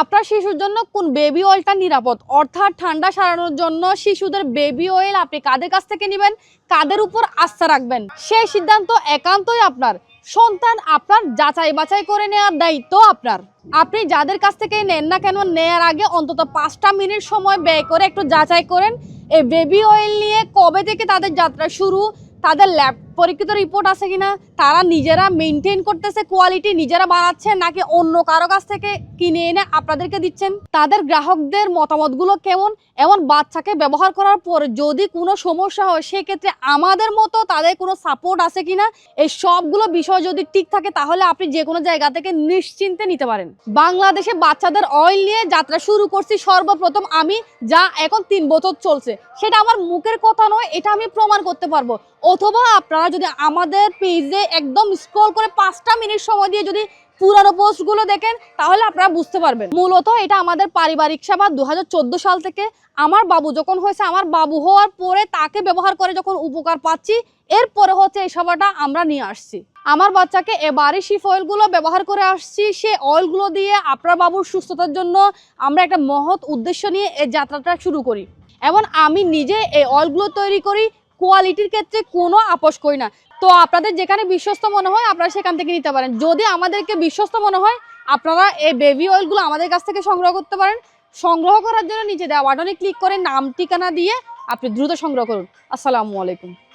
আপনার শিশুর জন্য কোন বেবি অয়েলটা নিরাপদ? অর্থাৎ ঠান্ডা সারানোর জন্য শিশুদের বেবি অয়েল আপনি কাদের কাছ থেকে নেবেন? কাদের উপর আস্থা রাখবেন? সেই সিদ্ধান্ত একান্তই আপনার। সন্তান আপনার যাচাই বাছাই করে নেওয়ার দায়িত্ব আপনার। আপনি যাদের কাছ থেকে নেন না কেন, নেয়ার আগে অন্তত পাঁচটা মিনিট সময় ব্যয় করে একটু যাচাই করেন। এই বেবি অয়েল নিয়ে কবে থেকে তাদের যাত্রা শুরু? তাদের ল্যাব পরীক্ষিত রিপোর্ট আছে কিনা, তারা নিজেরা মেনটেন করতেছে কোয়ালিটি নিজেরা বানাচ্ছে নাকি অন্য কারও কাছ থেকে কিনে এনে আপনাদেরকে দিচ্ছেন? তাদের গ্রাহকদের মতামতগুলো কেমন? এমন বাচ্চাকে ব্যবহার করার পর যদি কোনো সমস্যা হয়, সেক্ষেত্রে আমাদের মতো তাদের কোনো সাপোর্ট আছে কিনা? এই সবগুলো বিষয় যদি ঠিক থাকে, তাহলে আপনি যে কোনো জায়গা থেকে নিশ্চিন্তে নিতে পারেন। বাংলাদেশে বাচ্চাদের অয়েল নিয়ে যাত্রা শুরু করছি সর্বপ্রথম আমি, যা এখন তিন বছর চলছে। সেটা আমার মুখের কথা নয়, এটা আমি প্রমাণ করতে পারব। অথবা আপনারা যদি আমাদের পেজে একদম স্ক্রল করে পাঁচটা মিনিট সময় দিয়ে যদি পুরানো পোস্টগুলো দেখেন, তাহলে আপনারা বুঝতে পারবেন। মূলত এটা আমাদের পারিবারিক সেবা দু সাল থেকে আমার বাবু যখন হয়েছে, আমার বাবু হওয়ার পরে তাকে ব্যবহার করে যখন উপকার পাচ্ছি, এরপরে হচ্ছে এই সেবাটা আমরা নিয়ে আসছি। আমার বাচ্চাকে এবারে শিফ অয়েলগুলো ব্যবহার করে আসছি, সে অয়েলগুলো দিয়ে আপনার বাবুর সুস্থতার জন্য আমরা একটা মহৎ উদ্দেশ্য নিয়ে এই যাত্রাটা শুরু করি। এবং আমি নিজে এই অয়েলগুলো তৈরি করি কোয়ালিটির ক্ষেত্রে কোনো আপোষ করি না। তো আপনাদের যেখানে বিশ্বস্ত মনে হয়, আপনারা সেখান থেকে নিতে পারেন। যদি আমাদেরকে বিশ্বস্ত মনে হয়, আপনারা এই বেবি অয়েলগুলো আমাদের কাছ থেকে সংগ্রহ করতে পারেন। সংগ্রহ করার জন্য নিচে দেওয়া বাটনে ক্লিক করে নাম, ঠিকানা দিয়ে আপনি দ্রুত সংগ্রহ করুন। আসসালামু আলাইকুম।